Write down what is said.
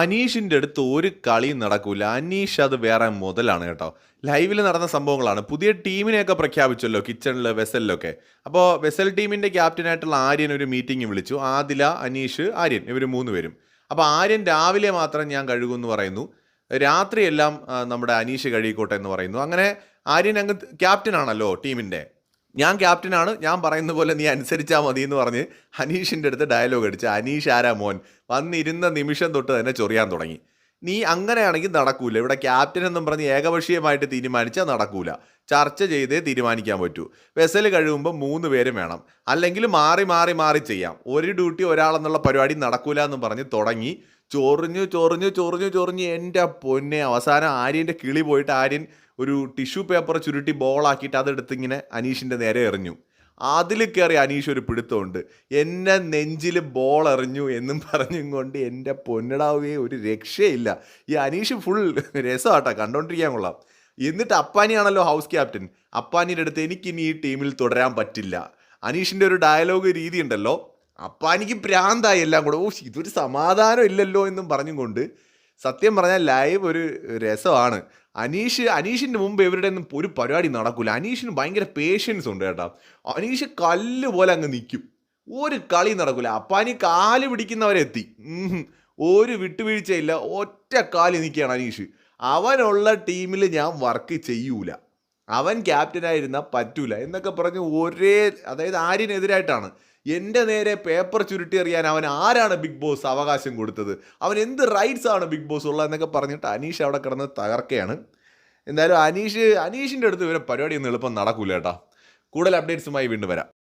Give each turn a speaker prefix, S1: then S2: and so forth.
S1: അനീഷിന്റെ അടുത്ത് ഒരു കളിയും നടക്കൂല. അനീഷ് അത് വേറെ മുതലാണ് കേട്ടോ. ലൈവിൽ നടന്ന സംഭവങ്ങളാണ്. പുതിയ ടീമിനെയൊക്കെ പ്രഖ്യാപിച്ചല്ലോ കിച്ചണിൽ വെസലിലൊക്കെ. അപ്പോൾ വെസൽ ടീമിന്റെ ക്യാപ്റ്റനായിട്ടുള്ള ആര്യൻ ഒരു മീറ്റിംഗ് വിളിച്ചു. ആദില അനീഷ് ആര്യൻ ഇവർ മൂന്ന് പേരും. അപ്പോൾ ആര്യൻ രാവിലെ മാത്രം ഞാൻ കഴുകുമെന്ന് പറയുന്നു. രാത്രിയെല്ലാം നമ്മുടെ അനീഷ് കഴുകിക്കോട്ടെ എന്ന് പറയുന്നു. അങ്ങനെ ആര്യൻ അങ്ങ് ക്യാപ്റ്റനാണല്ലോ ടീമിന്റെ ഞാൻ ക്യാപ്റ്റനാണ് ഞാൻ പറയുന്ന പോലെ നീ അനുസരിച്ചാൽ മതി എന്ന് പറഞ്ഞ് ഹനീഷിന്റെ അടുത്ത് ഡയലോഗ് അടിച്ച് അനീഷ് ആരാ മോൻ? വന്നിരുന്ന നിമിഷം തൊട്ട് തന്നെ ചൊറിയാൻ തുടങ്ങി. നീ അങ്ങനെയാണെങ്കിൽ നടക്കൂല. ഇവിടെ ക്യാപ്റ്റൻ എന്നും പറഞ്ഞ് ഏകപക്ഷീയമായിട്ട് തീരുമാനിച്ചാൽ നടക്കൂല. ചർച്ച ചെയ്തേ തീരുമാനിക്കാൻ പറ്റൂ. വെസൽ കഴിയുമ്പോൾ മൂന്ന് പേരും വേണം. അല്ലെങ്കിൽ മാറി മാറി മാറി ചെയ്യാം. ഒരു ഡ്യൂട്ടി ഒരാളെന്നുള്ള പരിപാടി നടക്കൂല എന്നും പറഞ്ഞ് തുടങ്ങി. ചൊറിഞ്ഞു ചൊറിഞ്ഞു ചൊറിഞ്ഞു ചൊറിഞ്ഞ് എന്റെ പൊന്നെ അവസാനം ആര്യന്റെ കിളി പോയിട്ട് ആര്യൻ ഒരു ടിഷ്യൂ പേപ്പർ ചുരുട്ടി ബോളാക്കിയിട്ട് അതെടുത്ത് ഇങ്ങനെ അനീഷിന്റെ നേരെ എറിഞ്ഞു. അതിൽ കയറി അനീഷ് ഒരു പിടുത്തമുണ്ട്. എന്നെ നെഞ്ചിൽ ബോൾ എറിഞ്ഞു എന്നും പറഞ്ഞും കൊണ്ട് എന്റെ പൊന്നിടാവേ ഒരു രക്ഷയില്ല. ഈ അനീഷ് ഫുൾ രസമാട്ടോ കണ്ടോണ്ടിരിക്കാൻ കൊള്ളാം. എന്നിട്ട് അപ്പാനിയാണല്ലോ ഹൗസ് ക്യാപ്റ്റൻ അപ്പാനിയുടെ അടുത്ത് എനിക്കിനി ഈ ടീമിൽ തുടരാൻ പറ്റില്ല. അനീഷിന്റെ ഒരു ഡയലോഗ് രീതി ഉണ്ടല്ലോ. അപ്പാനിക്ക് പ്രാന്തായി എല്ലാം കൂടെ. ഓ ഇതൊരു സമാധാനം ഇല്ലല്ലോ എന്നും പറഞ്ഞും കൊണ്ട് സത്യം പറഞ്ഞാൽ ലൈവ് ഒരു രസമാണ്. അനീഷ് അനീഷിന്റെ മുമ്പ് ഇവരുടെ ഒന്നും ഒരു പരിപാടി നടക്കില്ല അനീഷിന് ഭയങ്കര പേഷ്യൻസ് ഉണ്ട് കേട്ടോ. അനീഷ് കല്ല് പോലെ അങ്ങ് നിൽക്കും ഒരു കളി നടക്കില്ല അപ്പാനി കാൽ പിടിക്കുന്നവരെത്തി. ഒരു വിട്ടുവീഴ്ചയില്ല. ഒറ്റ കാലി നിൽക്കുകയാണ് അനീഷ്. അവനുള്ള ടീമിൽ ഞാൻ വർക്ക് ചെയ്യൂല. അവൻ ക്യാപ്റ്റനായിരുന്നാൽ പറ്റൂല എന്നൊക്കെ പറഞ്ഞ് ഒരേ അതായത് ആര്യനെതിരായിട്ടാണ്. എന്റെ നേരെ പേപ്പർ ചുരുട്ടി അറിയാൻ അവൻ ആരാണ് ബിഗ് ബോസ് അവകാശം കൊടുത്തത്? അവൻ എന്ത് റൈറ്റ്സ് ആണ് ബിഗ് ബോസ് ഉള്ളത് എന്നൊക്കെ പറഞ്ഞിട്ട് അനീഷ് അവിടെ കിടന്ന് തകർക്കുകയാണ് എന്തായാലും അനീഷ് അനീഷിന്റെ അടുത്ത് ഇവരെ പരിപാടി ഒന്നും എളുപ്പം നടക്കൂല കേട്ടോ. കൂടുതൽ അപ്ഡേറ്റ്സുമായി വീണ്ടും വരാം.